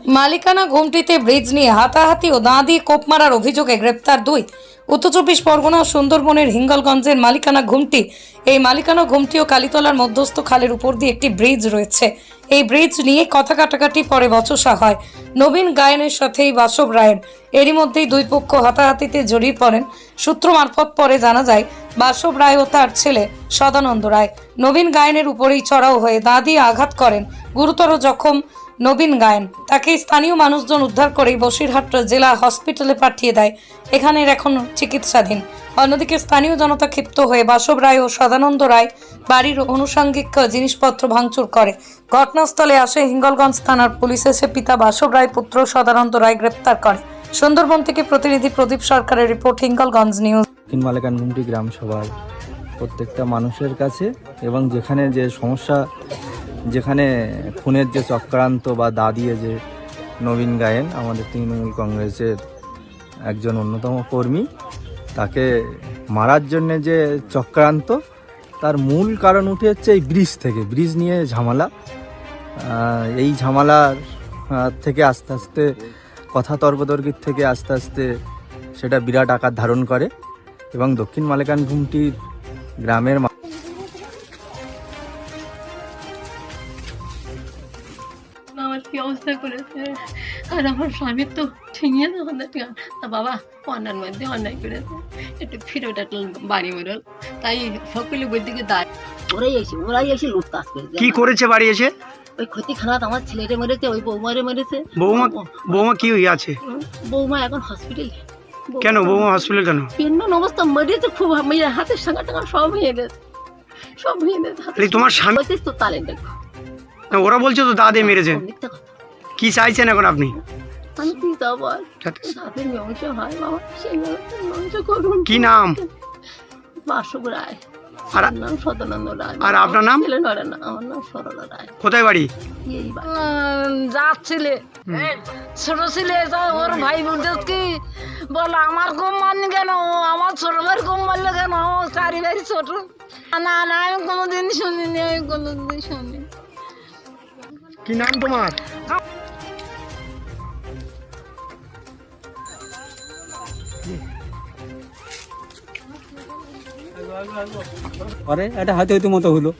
মালিকানা ঘুমটিতে ব্রিজ নিয়ে হাতাহাতি ও দাঁ দিয়ে কোপ মারার অভিযোগে গ্রেপ্তার দুই। উত্তর চব্বিশ পরগনা ও সুন্দরবনের হিঙ্গলগঞ্জের মালিকানা ঘুমটি। এই মালিকানা ঘুমটি ও কালীতলার মধ্যস্থ খালের উপর দিয়ে একটি ব্রিজ রয়েছে। এই ব্রিজ নিয়ে কথা কাটাকাটি পরে বচসা হয়। নবীন গায়নের সাথেই বাসব রায়ের। এরই মধ্যেই দুই পক্ষ হাতাহাতিতে জড়িয়ে পড়েন। সূত্র মারফত পরে জানা যায়, বাসব রায় ও তার ছেলে সদানন্দ রায়। নবীন গায়নের উপরেই চড়াও হয়ে দাঁ দিয়ে আঘাত করেন। গুরুতর জখম নবীন গায়েন। তাকে স্থানীয় মানুষজন উদ্ধার করে বসিরহাট জেলা হসপিটালে পাঠিয়ে দেয়। এখানের এখন চিকিৎসাধীন। অন্যদিকে স্থানীয় জনতা ক্ষিপ্ত হয়ে বাসব রায় ও সদানন্দ রায় বাড়ির আনুষঙ্গিক জিনিসপত্র ভাঙচুর করে। ঘটনাস্থলে আসে হিঙ্গলগঞ্জ থানার পুলিশ এসে পিতা বাসব রায় পুত্র সদানন্দ রায় গ্রেপ্তার করে। সুন্দরবন থেকে প্রতিনিধি প্রদীপ সরকারের রিপোর্ট, হিঙ্গলগঞ্জ নিউজ। মালেকানঘুমটি গ্রাম সভায় প্রত্যেকটা মানুষের কাছে এবং যেখানে যে সমস্যা যেখানে খুনের যে চক্রান্ত বা দা দিয়ে যে নবীন গায়েন, আমাদের তৃণমূল কংগ্রেসের একজন অন্যতম কর্মী, তাকে মারার জন্য যে চক্রান্ত, তার মূল কারণ উঠে হচ্ছে এই ব্রিজ থেকে, ব্রিজ নিয়ে ঝামেলা। এই ঝামেলার থেকে আস্তে আস্তে, কথা তর্কতর্কির থেকে আস্তে আস্তে সেটা বিরাট আকার ধারণ করে। এবং দক্ষিণ মালেকান ঘুমটির গ্রামের আমার কি অবস্থা করেছে? আর আমার স্বামীর তো ঠিঙিয়ে না আমাদের ঠিক তা বাবা অন্যার মধ্যে অন্যায় করেছে। একটু ফিরে ডাকল বাড়ি বেরোল তাই সকলে বই দিকে দায় ওরাই এসে ওরাই এসে লুটতাস করেছে। কি করেছে বাড়ি এসে? ওই ক্ষতি আমার ছেলেরে মেরেছে ওই বৌমারে মেরেছে। বৌমা বৌমা কি হয়ে আছে? বৌমা এখন হসপিটালে কেন বৌমা হসপিটাল কেন? পিন্ডন অবস্থা মেরেছে খুব মেয়ের হাতের সাঙ্গা টাঙ্গা সব ভেঙে গেছে সব ভেঙে গেছে তোমার স্বামী তো তালেন দেখো। না, ওরা বলছে তো দাদে মেরেছে। মিথ্যা কথা কি চাইছেন এখন আপনি? আমি কি হয় বাবা সেই করুন। নাম? বাসক রায়। আর আমার নাম সদানন্দ রায়। আর আপনার নাম? ছেলে নড়ে না আমার নাম সরলা রায়। কোথায় বাড়ি? এই বাড়ি। যাচ্ছিলে। ছোট ছেলে ওর ভাই বলতে কি বল আমার কম মারনি কেন? ও আমার ছোট ভাই কম মারলো কেন? আমার চারি ভাই ছোট। না না আমি কোনোদিন শুনিনি আমি কোনোদিন শুনি কি নাম তোমার? পরে একটা হাতে হইতে মতো হলো।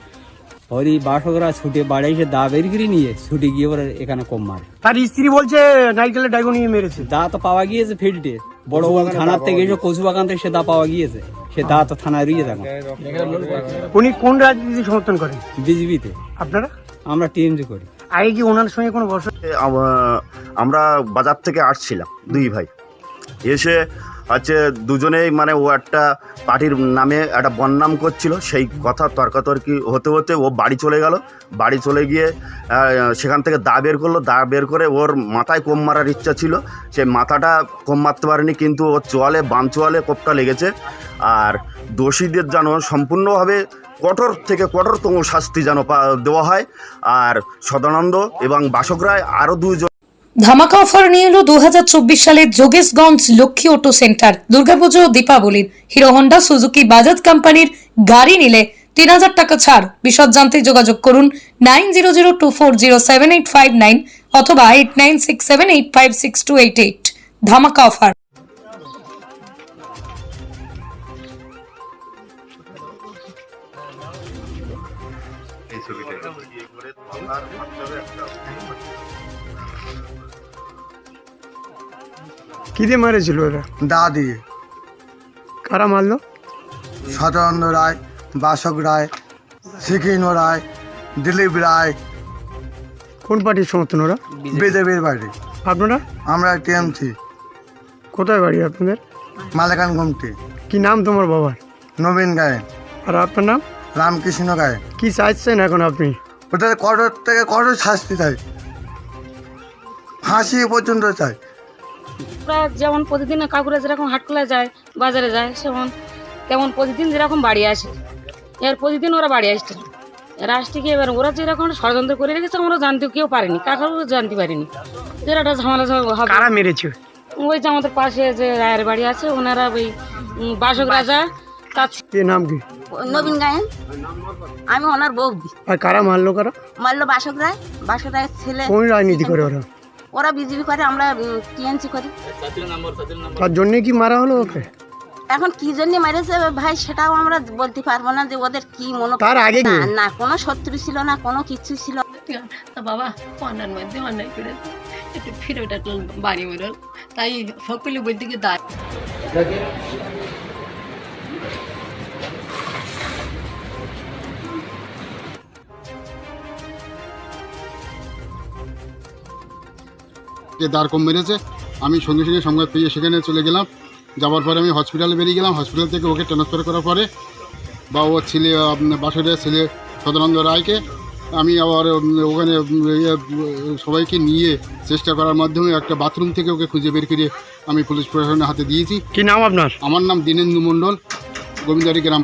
ওরই বাসকরা ছুটে বাড়ি এসে দা বের করে নিয়ে ছুটে গিয়ে ওরা এখানে কম মারে। তার স্ত্রী বলছে নাইকেলের ডাইগো নিয়ে মেরেছে। দা তো পাওয়া গিয়েছে ফিল্ডে। বড় বড় থানার থেকে এসে কচু বাগান থেকে সে দা পাওয়া গিয়েছে। সে দা তো থানায় রুইয়ে দেখো উনি কোন রাজনীতি সমর্থন করেন? বিজেপিতে। আপনারা? আমরা টিএমজি করি। আগে কি ওনার সঙ্গে কোনো বর্ষ আমরা বাজার থেকে আসছিলাম, দুই ভাই। এসে হচ্ছে দুজনেই মানে ও একটা পার্টির নামে একটা বদনাম করছিল, সেই কথা তর্কাতর্কি হতে হতে ও বাড়ি চলে গেল। বাড়ি চলে গিয়ে সেখান থেকে দা বের করল, দা বের করে ওর মাথায় কোম মারার ইচ্ছা ছিল। সে মাথাটা কোম মারতে পারেনি, কিন্তু ওর চোয়ালে, বাম চোয়ালে কোপটা লেগেছে। আর দোষীদের যেন সম্পূর্ণভাবে কঠোর থেকে কঠোরতম শাস্তি যেন দেওয়া হয়। আর সদানন্দ এবং বাসক রায় আরও দুজন ধামাকা অফার নিয়ে এলো দু সালের যোগেশগঞ্জ লক্ষ্মী অটো সেন্টার দুর্গাপুজো দীপাবলির। হিরো হন্ডা, সুজুকি, বাজাজ কোম্পানির গাড়ি নিলে তিন হাজার টাকা ছাড়। বিশদ জানতে যোগাযোগ করুন nine zero zero two four zero seven eight five nine অথবা eight nine six seven eight five six two eight eight. ধামাকা অফার কি দিয়ে মেরেছিল ওরা? দা দিয়ে কারা মারলো? সদানন্দ রায় বাসক রায় সিকিন রায় দিলীপ রায়। কোন পার্টির সমর্থন ওরা? বিজেপির বাড়ি আপনারা? আমরা টিএমসি। কোথায় বাড়ি আপনাদের? মালেকান ঘুমটি কি নাম তোমার বাবার? নবীন গায়েন। আর আপনার নাম? রামকৃষ্ণ গায়েন কি চাইছেন এখন আপনি? ওদের কঠোর থেকে কঠোর শাস্তি চাই। ফাঁসি পর্যন্ত চাই। ওরা যেমন প্রতিদিন কাকুরা যেরকম হাটকলা যায় বাজারে যায় সেমন তেমন প্রতিদিন যেরকম বাড়ি আসে। এর প্রতিদিন ওরা বাড়ি আসছে। গিয়ে এবার ওরা যেরকম ষড়যন্ত্র করে রেখেছে আমরা জানতে কেউ পারিনি কাকারও জানতে পারিনি। যে একটা ঝামেলা হবে। কারা মেরেছে? ওই যে আমাদের পাশে যে রায়ের বাড়ি আছে ওনারা ওই বাসক রাজা কি নাম কি? নবীন গায়েন। আমি ওনার বৌদি আর কারা মারলো কারা? মারলো বাসক রায়। বাসক রায়ের ছেলে। কোন রাজনীতি করে ওরা? ওরা বিজেপি করে আমরা টিএনসি করি। তার জন্যে কি মারা হলো ওকে? এখন কি জন্য মেরেছে ভাই সেটাও আমরা বলতে পারব না যে ওদের কি মনে তার আগে না, কোনো শত্রু ছিল না কোনো কিছু ছিল না। তা বাবা অন্যার মধ্যে অন্যায় করেছে। একটু ফিরে বাড়ি বেরোল তাই সকলে বই দিকে দাঁড় যে দাঁড় কম মেরেছে আমি সঙ্গে সঙ্গে সংবাদ পেয়ে সেখানে চলে গেলাম। যাওয়ার পরে আমি হসপিটালে বেরিয়ে গেলাম। হসপিটাল থেকে ওকে ট্রান্সফার করার পরে বা ওর ছেলে আপনার বাসুরের ছেলে সদানন্দ রায়কে আমি আবার ওখানে ইয়ে, সবাইকে নিয়ে চেষ্টা করার মাধ্যমে একটা বাথরুম থেকে ওকে খুঁজে বের করে আমি পুলিশ প্রশাসনের হাতে দিয়েছি। কি নাম আপনার? আমার নাম দীনেন্দু মণ্ডল গোবিন্দারি গ্রাম